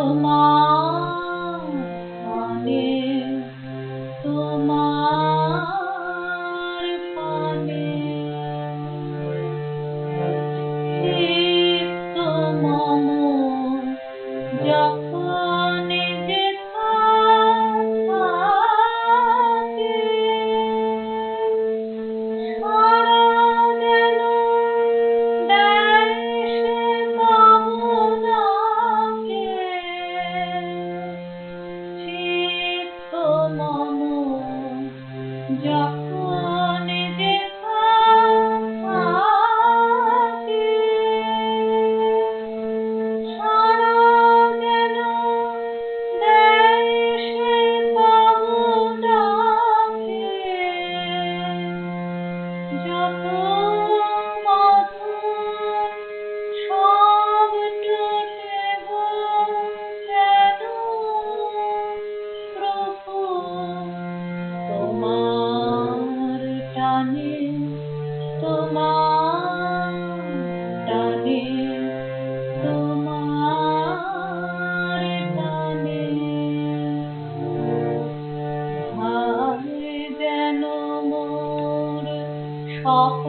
Almighty. 妞 প্রাণে তোমার টানে তোমার টানে ভাই যেন মোর সব